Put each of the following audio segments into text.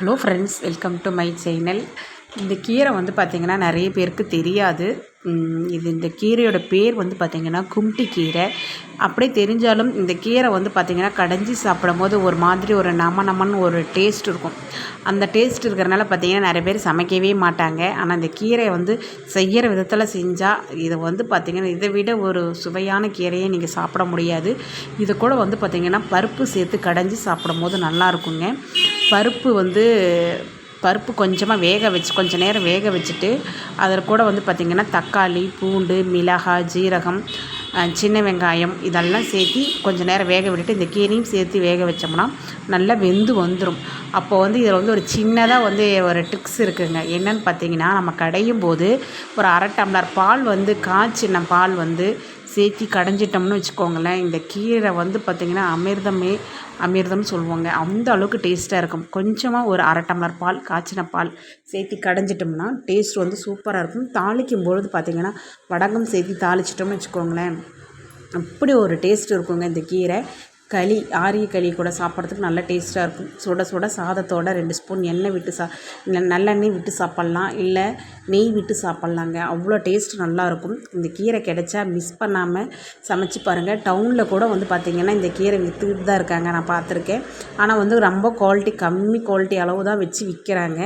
Hello friends welcome to my channel இந்த கீரை வந்து பார்த்திங்கன்னா நிறைய பேருக்கு தெரியாது. இது இந்த கீரையோட பேர் வந்து பார்த்திங்கன்னா கும்டி கீரை. அப்படியே தெரிஞ்சாலும் இந்த கீரை வந்து பார்த்திங்கன்னா கடைஞ்சி சாப்பிடும் போது ஒரு மாதிரி ஒரு நம நமன்னு ஒரு டேஸ்ட் இருக்கும். அந்த டேஸ்ட் இருக்கிறனால பார்த்திங்கன்னா நிறைய பேர் சமைக்கவே மாட்டாங்க. ஆனால் இந்த கீரையை வந்து செய்கிற விதத்தில் செஞ்சால் இதை வந்து பார்த்திங்கன்னா இதை விட ஒரு சுவையான கீரையை நீங்கள் சாப்பிட முடியாது. இது கூட வந்து பார்த்திங்கன்னா பருப்பு சேர்த்து கடைஞ்சி சாப்பிடும் போது நல்லாயிருக்குங்க பருப்பு வந்து பருப்பு கொஞ்சமாக வேக வச்சு கொஞ்ச நேரம் வேக வச்சுட்டு அதில் கூட வந்து பார்த்திங்கன்னா தக்காளி பூண்டு மிளகாய் ஜீரகம் சின்ன வெங்காயம் இதெல்லாம் சேர்த்து கொஞ்சம் நேரம் வேக விட்டுட்டு இந்த கீரையும் சேர்த்து வேக வச்சோம்னா நல்லா வெந்து வந்துடும் அப்போ வந்து இதில் வந்து ஒரு சின்னதாக வந்து ஒரு ட்ரிக்ஸ் இருக்குதுங்க என்னென்னு பார்த்தீங்கன்னா நம்ம கடையும் போது ஒரு அரை டம்ளர் பால் வந்து காய்ச்சின பால் வந்து சேர்த்தி கடைஞ்சிட்டோம்னு வச்சுக்கோங்களேன் இந்த கீரை வந்து பார்த்திங்கன்னா அமிர்தமே அமிர்தம்னு சொல்லுவாங்க. அந்த அளவுக்கு டேஸ்ட்டாக இருக்கும். கொஞ்சமாக ஒரு அரை டம்ளர் பால் காய்ச்சின பால் சேர்த்தி கடைஞ்சிட்டோம்னா டேஸ்ட் வந்து சூப்பராக இருக்கும். தாளிக்கும் பொழுது பார்த்திங்கன்னா வடகம் சேர்த்தி தாளிச்சிட்டோம்னு வச்சுக்கோங்களேன். அப்படி ஒரு டேஸ்ட் இருக்குங்க இந்த கீரை. களி ஆரிய களி கூட சாப்பிட்றதுக்கு நல்ல டேஸ்ட்டாக இருக்கும். சுட சுட சாதத்தோட ரெண்டு ஸ்பூன் எண்ணெய் விட்டு சா நல்லெண்ணெய் விட்டு சாப்பிட்லாம் இல்லை நெய் விட்டு சாப்பிட்லாங்க. அவ்வளோ டேஸ்ட் நல்லாயிருக்கும் இந்த கீரை கிடைச்சா மிஸ் பண்ணாமல் சமைச்சு பாருங்கள் டவுனில் கூட வந்து பார்த்திங்கன்னா இந்த கீரை விற்றுக்கிட்டு தான் இருக்காங்க. நான் பார்த்துருக்கேன் ஆனால் வந்து ரொம்ப குவாலிட்டி கம்மி குவாலிட்டி அளவு தான் வச்சு விற்கிறாங்க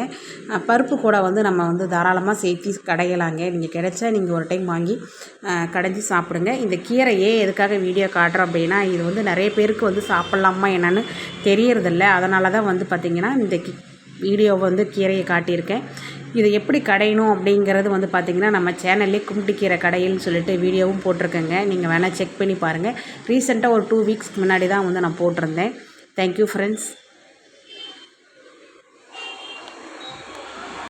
பருப்பு கூட வந்து நம்ம வந்து தாராளமாக சேர்த்தி கடையலாங்க. நீங்கள் கிடைச்சா நீங்கள் ஒரு டைம் வாங்கி கடைஞ்சி சாப்பிடுங்க. இந்த கீரை ஏன் எதுக்காக வீடியோ காட்டுறோம் அப்படின்னா இது வந்து நிறைய பேர் பேருக்கு வந்து சாப்பிட்லாமா என்னன்னு தெரியறதில்ல. அதனால தான் வந்து பார்த்திங்கன்னா இந்த கி வீடியோ வந்து கீரையை காட்டியிருக்கேன். இதை எப்படி கடையணும் அப்படிங்கிறது வந்து பார்த்திங்கன்னா நம்ம சேனல்லே கும்பிட்டு கீரை கடையில்னு சொல்லிட்டு வீடியோவும் போட்டிருக்கேங்க. நீங்கள் வேணால் செக் பண்ணி பாருங்கள் ரீசெண்டாக ஒரு டூ வீக்ஸ்க்கு முன்னாடி தான் வந்து நான் போட்டிருந்தேன். Thank you friends